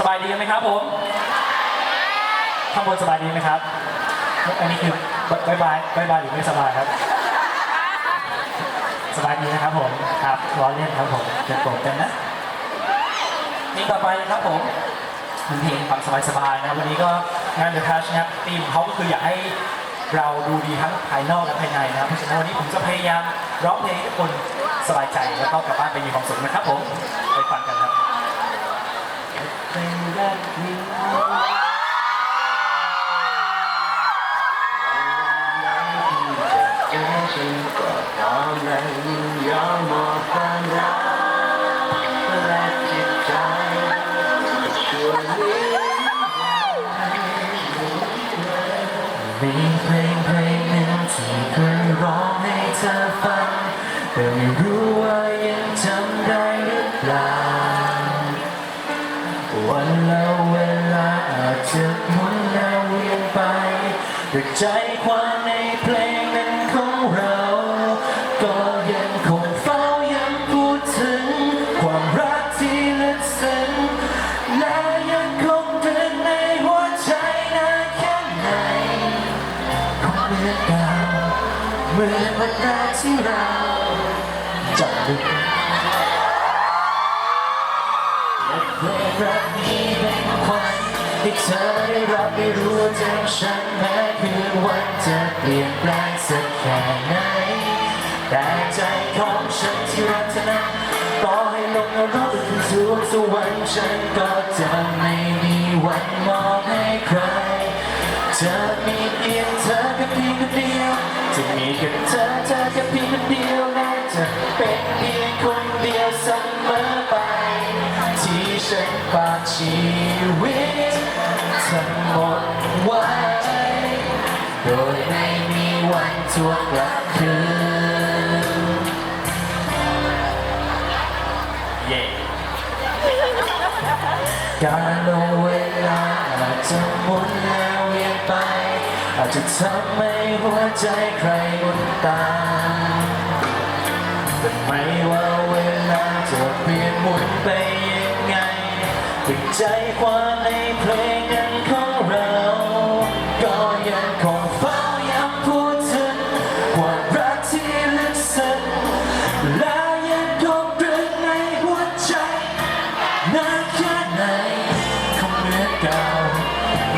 สบายดีไหมครับผมข้างบนสบายดีไหมครับ อันนี้คือบายบายบายบายหรือไม่สบายครับ สบายดีนะครับผม ครับร้อนเล่นครับผมจะโกรธกันนะนี่ต่อไปนะครับผมเป็นเพลงความสบายๆนะครับวันนี้ก็งาน The Touch นะครับธีมของเขาก็คืออยากให้เราดูดีทั้งภายนอกและภายในนะครับเพราะฉะนั้นวันนี้ผมจะพยายามร้องเพลงให้ทุกคนสบายใจแล้วก็กลับบ้านไปมีความสุขนะครับ ยเลี้ยงมีเพลงเพลงหนึ่งที่เคยร้องให้เธอฟังแต่ไม่รู้ว่ายังจำได้หรือเปล่าวันแล้วเวลาอาจจะ อนเก่าเหมือนวันแรกที่เราจับมือเพลงรักนี้เป็นควันที่เธอได้รับไม่รู้ว่าจากฉันแม้คืนวันจะเปลี่ยนแปลงสักแค่ไหนแต่ใจของฉันที่รักเธอนั้นต่อให้ลงนรกหรือสวงสวรรค์ฉันก็จะไม่มีวันมอบให้ใครจะมี ฉันฝากชีวิตทั้งหมดไว้ โดยไม่มีวันทวงกลับคืนเย้การลงเวลาอาจจะหมุนแล้วเวียนไป อาจจะทำให้หัวใจใครมุนตาแต่ไม่ว่าเวลาจะเปลี่ยนหมุนไป ยังใจความในเพลงนั้นของเรา ก็ยังคงเฝ้าย้ำพูดถึงความรักที่ลึกซึ้งและยังคงตรึงในหัวใจนานแค่ไหนคงเหมือนเก่า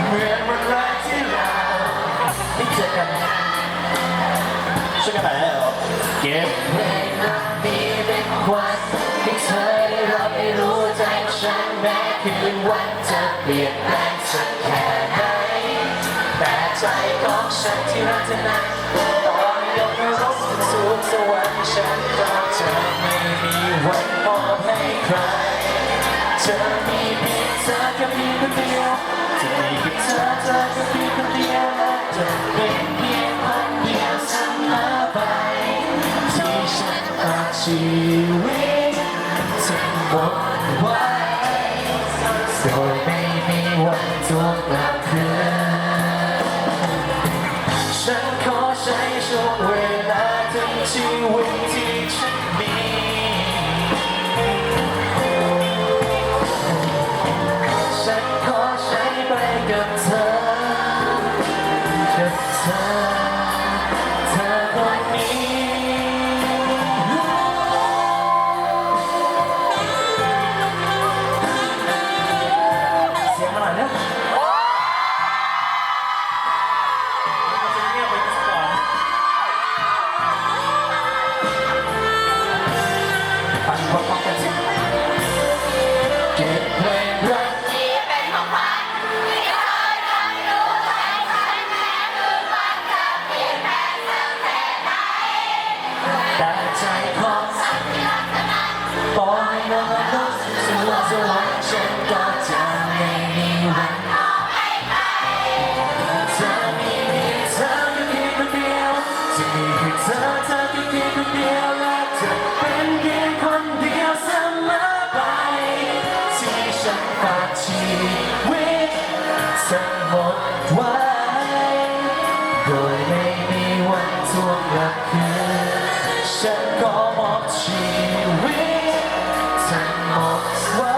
เหมือนวันแรกที่เราได้เจอกันช่วยกันหน่อยได้เหรอเก็บ นแม้คืนวันจะเปลี่ยนแปลงสักแค่ไหนแต่ใจของฉันที่รักเธอนั้นตอให้ยกนรกถึงสูงสวรรค์ฉันก็จะไม่มีวันมอบให้ใครจะมีเพียงเธอแค่เพียงคนเดียวจะมีแค่เธอเธอแค่เพียงคนเดียวและจะเป็นเพียงคนเดียวเสมอไปที่ฉันฝากชีวิตทั้งหมดไว้ วันทวงกลับคืน ฉันก็มอชีวิตทั้หมดว้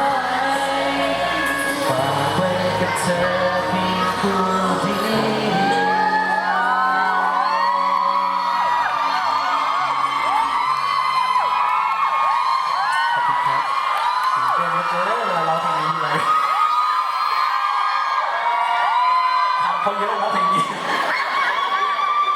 ฝากไว้กับเธอเพียงผู้เดียวขอบคุณครับถึงเต้นแล้วเจอเวลาเราทำนี้เลยทำเขาเอะแล้วเพลงนี้